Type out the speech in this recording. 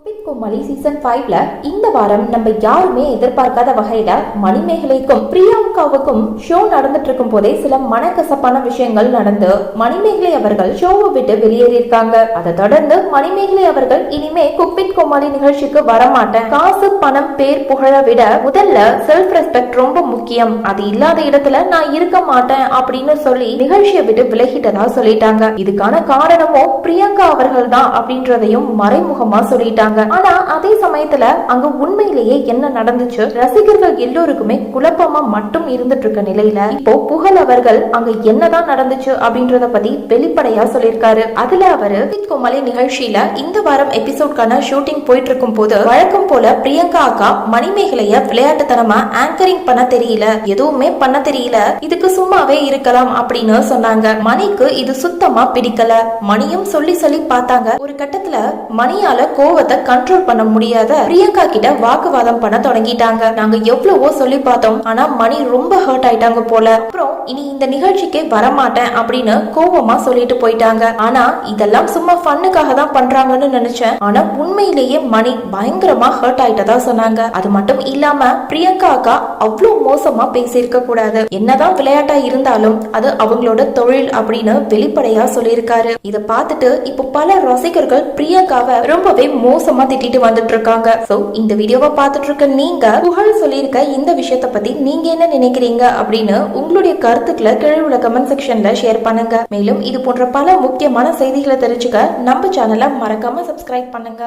குபித் கோமாளி season ஃபைவ்ல இந்த வாரம் நம்ம யாருமே எதிர்பார்க்காத வகையில மணிமேகலைக்கும் பிரியாங்காவுக்கும் ஷோ நடந்துட்டு இருக்கும் போதே சில மனக்கசப்பான விஷயங்கள் நடந்து மணிமேகலை அவர்கள் ஷோவை விட்டு வெளியேறியிருக்காங்க. அதை தொடர்ந்து மணிமேகலை அவர்கள் இனிமே குக்வித் கோமாளி நிகழ்ச்சிக்கு வரமாட்டேன். காசு பணம் பேர் புகழ விட முதல்ல செல்ஃப் ரெஸ்பெக்ட் ரொம்ப முக்கியம். அது இல்லாத இடத்துல நான் இருக்க மாட்டேன் அப்படின்னு சொல்லி நிகழ்ச்சியை விட்டு விலகிட்டதா சொல்லிட்டாங்க. இதுக்கான காரணமும் பிரியங்கா அவர்கள் தான் அப்படின்றதையும் மறைமுகமா சொல்லிட்டாங்க. ஆனா அதே சமயத்துல அங்க உண்மையிலேயே என்ன நடந்துச்சு? ரசிகர்கள் எல்லோருக்குமே குழப்பமா மட்டும் இருந்துட்டு இருக்க நிலையில இப்போ புகழ் அவர்கள் அங்க என்னதான் நடந்துச்சு அப்படின்றத பத்தி வெளிப்படையா சொல்லியிருக்காரு. அதுல அவரு கோமலை நிகழ்ச்சியில இந்த வாரம் எபிசோட்கான ஷூட்டிங் போயிட்டு இருக்கும் போது வழக்கம் போல பிரியங்கா அக்கா மணிமேகலைய விளையாட்டுத்தனமா ஆங்கரிங் பண்ண தெரியல. எதுவுமே பண்ண தெரியல. இதுக்கு சும்மாவே இருக்கலாம் அப்படின்னு சொன்னாங்க. மணிக்கு இது சுத்தமா பிடிக்கல. மணியும் சொல்லி சொல்லி பார்த்தாங்க. ஒரு கட்டத்துல மணியால கோவத்தை கண்ட்ரோல் பண்ண முடியாத பிரியங்கா கிட்ட வாக்குவாதம் பண்ண தொடங்கிட்டாங்க. நாங்க எவ்வளவோ சொல்லி பார்த்தோம். ஆனா மணி ரொம்ப ஹர்ட் ஆயிட்டாங்க போல. அப்புறம் இனி இந்த நிகழ்ச்சிக்கே வரமாட்டேன் அப்படின்னு கோவமா சொல்லிட்டு போயிட்டாங்க. ஆனா இதெல்லாம் சும்மா ஃபன்னுக்காக தான் பண்றாங்கன்னு நினைச்சேன். ஆனா உண்மையிலேயே மணி பயங்கரமா ஹர்ட் ஆயிட்டதா சொன்னாங்க. அது மட்டும் இல்லாம பிரியங்கா அக்கா அவ்வளவு மோசமா பேசியிருக்க கூடாது. என்னதான் விளையாட்டா இருந்தாலும் அது அவங்களோட தொழில் அப்படின்னு வெளிப்படையா சொல்லியிருக்காரு. இத பார்த்துட்டு இப்போ பல ரசிகர்கள் பிரியங்காவை ரொம்பவே மோசமா திட்டிட்டு வந்துட்டு இருக்காங்க சோ இந்த வீடியோவை பார்த்துட்டு இருக்க நீங்க புகழ் சொல்லியிருக்க இந்த விஷயத்த பத்தி நீங்க என்ன நினைக்கிறீங்க அப்படின்னு உங்களுடைய கருத்துக்களை கீழே உள்ள கமெண்ட் செக்ஷன்ல ஷேர் பண்ணுங்க. மேலும் இது போன்ற பல முக்கியமான செய்திகளை தெரிஞ்சுக்க நம்ம சேனலை மறக்காம சப்ஸ்கிரைப் பண்ணுங்க.